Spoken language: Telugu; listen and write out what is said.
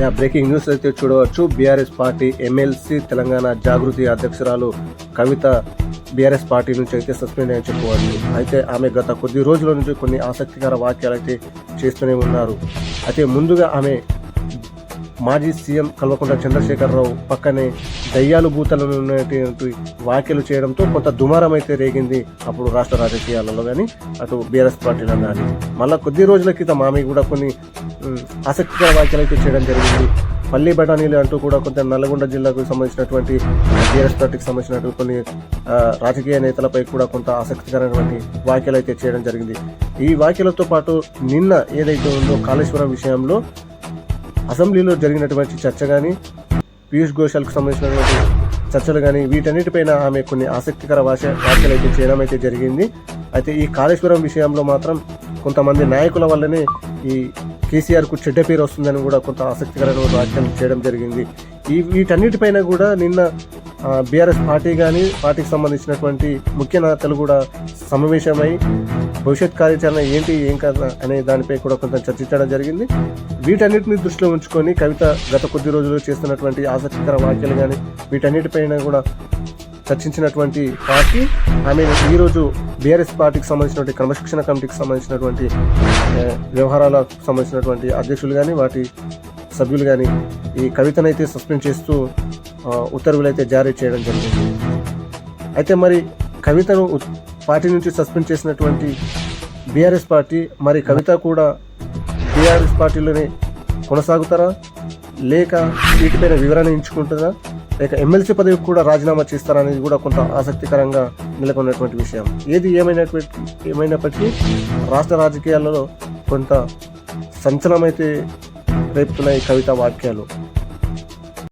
యా బ్రేకింగ్ న్యూస్ అయితే చూడవచ్చు. BRS party MLC Telangana Jagruthi అధ్యక్షురాలు కవిత బీఆర్ఎస్ పార్టీ నుంచి అయితే సస్పెండ్ అని చెప్పుకోవచ్చు. అయితే ఆమె గత కొద్ది రోజుల నుంచి కొన్ని ఆసక్తికర వ్యాఖ్యలు అయితే చేస్తూనే ఉన్నారు. అయితే ముందుగా ఆమె మాజీ సీఎం కల్వకుంట్ల చంద్రశేఖరరావు పక్కనే దయ్యాలు భూతలను ఉన్నటువంటి వ్యాఖ్యలు చేయడంతో కొంత దుమారం అయితే రేగింది అప్పుడు రాష్ట్ర రాజకీయాలలో కానీ అటు బీఆర్ఎస్ పార్టీలో కానీ మళ్ళా కొద్ది రోజుల క్రితం ఆమె కూడా కొన్ని ఆసక్తికర వ్యాఖ్యలు అయితే చేయడం జరిగింది. పల్లి బఠానీలు అంటూ కూడా కొంత నల్గొండ జిల్లాకు సంబంధించినటువంటి బీఆర్ఎస్ పార్టీకి సంబంధించినటువంటి కొన్ని రాజకీయ నేతలపై కూడా కొంత ఆసక్తికరమైనటువంటి వ్యాఖ్యలు అయితే చేయడం జరిగింది. ఈ వ్యాఖ్యలతో పాటు నిన్న ఏదైతే ఉందో కాళేశ్వరం విషయంలో అసెంబ్లీలో జరిగినటువంటి చర్చ కానీ పీయూష్ గోషాల్కు సంబంధించినటువంటి చర్చలు కానీ వీటన్నిటిపైన ఆమె కొన్ని ఆసక్తికర భాష వ్యాఖ్యలు అయితే చేయడం అయితే జరిగింది. అయితే ఈ కాళేశ్వరం విషయంలో మాత్రం కొంతమంది నాయకుల వల్లనే ఈ కేసీఆర్కు చెడ్డ పేరు వస్తుందని కూడా కొంత ఆసక్తికరమైన వ్యాఖ్యలు చేయడం జరిగింది. ఈ వీటన్నిటిపైన కూడా నిన్న బీఆర్ఎస్ పార్టీ కానీ పార్టీకి సంబంధించినటువంటి ముఖ్య నేతలు కూడా సమావేశమై భవిష్యత్ కార్యాచరణ ఏంటి ఏం కదా అనే దానిపై కూడా కొంత చర్చించడం జరిగింది. వీటన్నిటిని దృష్టిలో ఉంచుకొని కవిత గత కొద్ది రోజులు చేస్తున్నటువంటి ఆసక్తికర వ్యాఖ్యలు కానీ వీటన్నిటిపైన కూడా చర్చించినటువంటి పార్టీ ఆమె ఈరోజు బీఆర్ఎస్ పార్టీకి సంబంధించినటువంటి క్రమశిక్షణ కమిటీకి సంబంధించినటువంటి వ్యవహారాలకు సంబంధించినటువంటి అధ్యక్షులు కానీ వాటి సభ్యులు కానీ ఈ కవితనైతే సస్పెండ్ చేస్తూ ఉత్తర్వులైతే ఉత్తర్వులు అయితే జారీ చేయడం జరిగింది. అయితే మరి కవితను పార్టీ నుంచి సస్పెండ్ చేసినటువంటి బీఆర్ఎస్ పార్టీ మరి కవిత కూడా బీఆర్ఎస్ పార్టీలోనే కొనసాగుతారా? లేక వీటిపైన వివరణ ఎంచుకుంటుందా లేక ఎమ్మెల్సీ పదవికి కూడా రాజీనామా చేస్తారా అనేది కూడా కొంత ఆసక్తికరంగా నెలకొన్నటువంటి విషయం. ఏది ఏమైనటువంటి ఏమైనప్పటికీ రాష్ట్ర రాజకీయాలలో కొంత సంచలనమైతే రేపుతున్నాయి కవిత వాక్యాలు